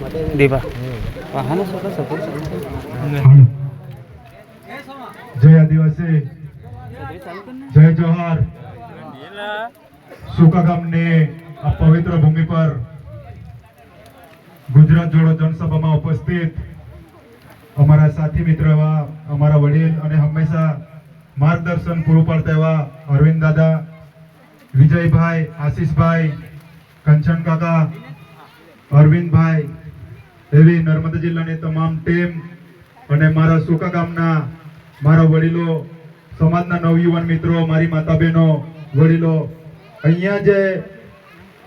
દીપા વાહનો સરસ સપોર્ટ જય આદિવાસી. જય જોહાર. સુકા ગામની આ પવિત્ર ભૂમિ પર ગુજરાત જોડો જનસભામાં ઉપસ્થિત અમારા સાથી મિત્ર એવા અમારા વડીલ અને હંમેશા માર્ગદર્શન પૂરું પાડતા એવા અરવિંદ દાદા વિજયભાઈ આશીષભાઈ કંચન કાકા અરવિંદભાઈ એવી નર્મદા જિલ્લાની તમામ ટીમ અને મારા સુકા ગામના મારા વડીલો સમાજના નવયુવાન મિત્રો મારી માતા બહેનો વડીલો અહીંયા જે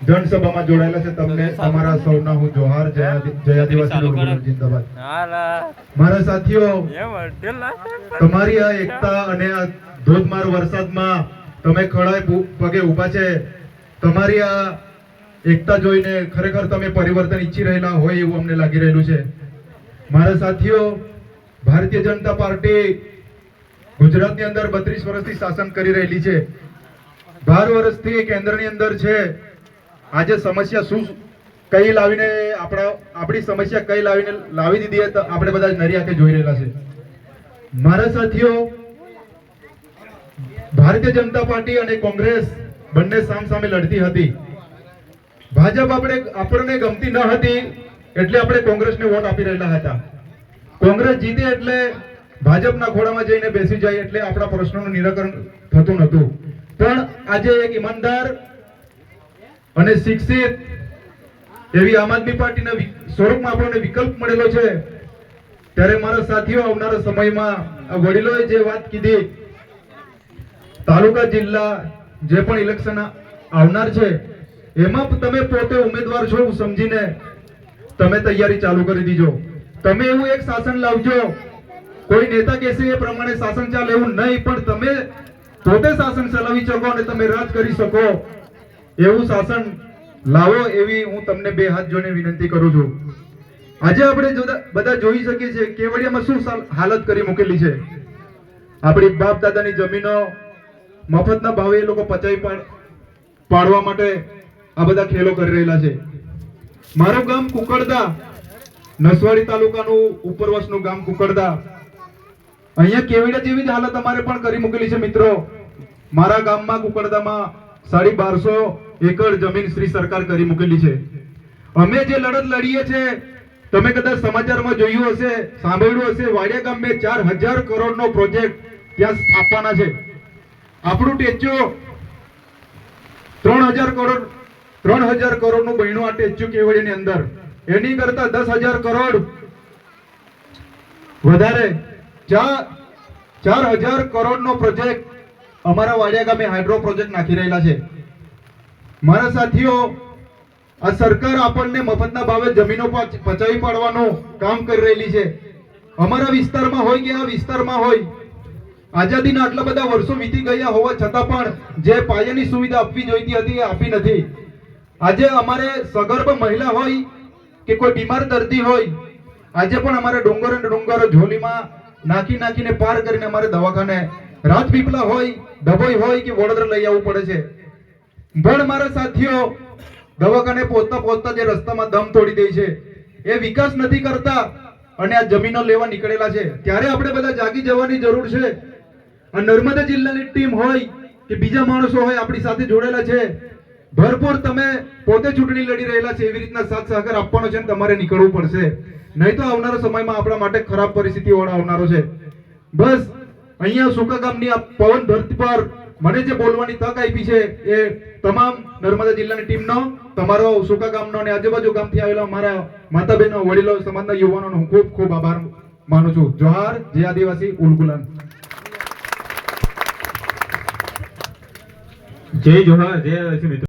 જનસભામાં જોડાયેલા છે તમને તમારા સૌના હું જોહાર જય આદિવાસી જિંદાબાદ. મારા સાથીઓ તમારી આ એકતા અને આ ધોધમાર વરસાદમાં તમે ખડાય પગે ઊભા છે. તમારી આ એકતા જોઈને ખરેખર તમે પરિવર્તન ઈચ્છી રહેલા હોય એવું અમને લાગી રહેલું છે. મારા સાથીઓ, ભારતીય જનતા પાર્ટી ગુજરાતની અંદર બત્રીસ વર્ષથી શાસન કરી રહેલી છે. બાર વર્ષથી કેન્દ્રની અંદર છે. આજે સમસ્યા શું કઈ લાવીને આપણા, આપણી સમસ્યા કઈ લાવીને, લાવી દીધી તો આપણે બધા નરી આંખે જોઈ રહેલા છે. મારા સાથીઓ, ભારતીય જનતા પાર્ટી અને કોંગ્રેસ બંને સામ સામે લડતી હતી. ભાજપ આપણે આપણને ગમતી ન હતી એટલે આપણે કોંગ્રેસને વોટ આપી રહેલા હતા. કોંગ્રેસ જીતે એટલે ભાજપના ખોળામાં જઈને બેસી જાય એટલે આપણા પ્રશ્નોનું નિરાકરણ થતું નહોતું. પણ આજે એક ઈમાનદાર અને શિક્ષિત એવી આમ આદમી પાર્ટીના સ્વરૂપમાં આપણને વિકલ્પ મળેલો છે. ત્યારે મારા સાથીઓ, આવનારા સમયમાં આ વડીલોએ જે વાત કીધી, તાલુકા જિલ્લા જે પણ ઇલેક્શન આવનાર છે એમાં તમે પોતે ઉમેદવાર છો સમજીને તમે તૈયારી ચાલુ કરી દીજો. તમે એવું એક શાસન લાવજો. કોઈ નેતા કહેશે એ પ્રમાણે શાસન ચાલે એવું નહીં, પણ તમે પોતે શાસન ચલાવી શકો અને તમે રાજ કરી શકો. એવું શાસન લાવો એવી હું તમને બે હાથ જોઈને વિનંતી કરું છું. આજે આપણે બધા જોઈ શકીએ છીએ કેવડિયામાં શું હાલત કરી મૂકેલી છે. આપણી બાપ દાદાની જમીનો મફતના ભાવે એ લોકો પચાવી પાડ- પાડવા માટે આ બધા ખેલો કરી રહેલા છે. મારું ગામ કુકડદા, નસવાડી તાલુકાનું ઉપરવાસનું ગામ કુકડદા. અહીંયા કેવડિયા જેવી જ હાલત અમારે પણ કરી મૂકેલી છે મિત્રો. મારા ગામમાં કુકડદામાં સાડી બારસો એકર જમીન શ્રી સરકાર કરી મૂકેલી છે. અમે જે લડત લડીએ છે, તમે કદાચ સમાચારમાં જોયું હશે, સાંભળ્યું હશે, વાડિયા ગામે ચાર હજાર કરોડનો પ્રોજેક્ટ ત્યાં સ્થાપવાના છે. આપણું ટેચ્યો ત્રણ હજાર કરોડ ત્રણ હજાર કરોડનું બન્યું આ ટેચ્યુ કેવડીની અંદર. એની કરતા દસ હજાર કરોડ વધારે. ચાર ચાર હજાર કરોડ નો પ્રોજેક્ટ અમારા વાડિયા ગામે હાઇડ્રો પ્રોજેક્ટ નાખી રહેલા છે. મારા સાથીઓ, આ સરકાર આપણને મફતના ભાવે જમીનો પચ- પચાવી પાડવાનું કામ કરી રહેલી છે. અમારા વિસ્તારમાં હોય કે આ વિસ્તારમાં હોય, આઝાદીના આટલા બધા વર્ષો વીતી ગયા હોવા છતાં પણ જે પાયાની સુવિધા આપવી જોઈતી હતી એ આપી નથી. આજે અમારે સગર્ભ મહિલા હોય કે કોઈ બીમાર દર્દી હોય, આજે પણ અમારે ડુંગર અને ડુંગર ઝોલીમાં નાખી નાખીને પાર કરીને અમારે દવાખાને રાજપીપળા હોય, ડભોઈ હોય કે વડોદરા લઈ આવવું પડે છે. પણ મારા સાથીઓ, દવાખાને પહોંચતા પહોંચતા જે રસ્તામાં દમ તોડી દે છે, એ વિકાસ નથી કરતા અને આ જમીનો લેવા નીકળેલા છે. ત્યારે આપણે બધા જાગી જવાની જરૂર છે. નર્મદા જિલ્લાની ટીમ હોય કે બીજા માણસો હોય આપણી સાથે જોડેલા છે. ભરપૂર તમે પોતે ચૂંટણી લડી રહેલા છે, એવી રીતના સાથ સહકાર આપવાનો છે તમારે નીકળવું પડશે. નહીં તો આવનારા સમયમાં આપણા માટે ખરાબ પરિસ્થિતિ આવનારો છે. બસ, અહીંયા સુકા ગામની આ પવન ધરતી પર મને જે બોલવાની તક આપી છે એ તમામ નર્મદા જિલ્લાની ટીમનો, તમારો સુકા ગામનો અને આજુબાજુ ગામથી આવેલા મારા માતા બહેનો વડીલો, સમાજના યુવાનોનો હું ખૂબ ખૂબ આભાર માનું છું. જોહાર, જય આદિવાસી ઉલગુલાન જય જોહાર, જય આદિવાસી મિત્રો.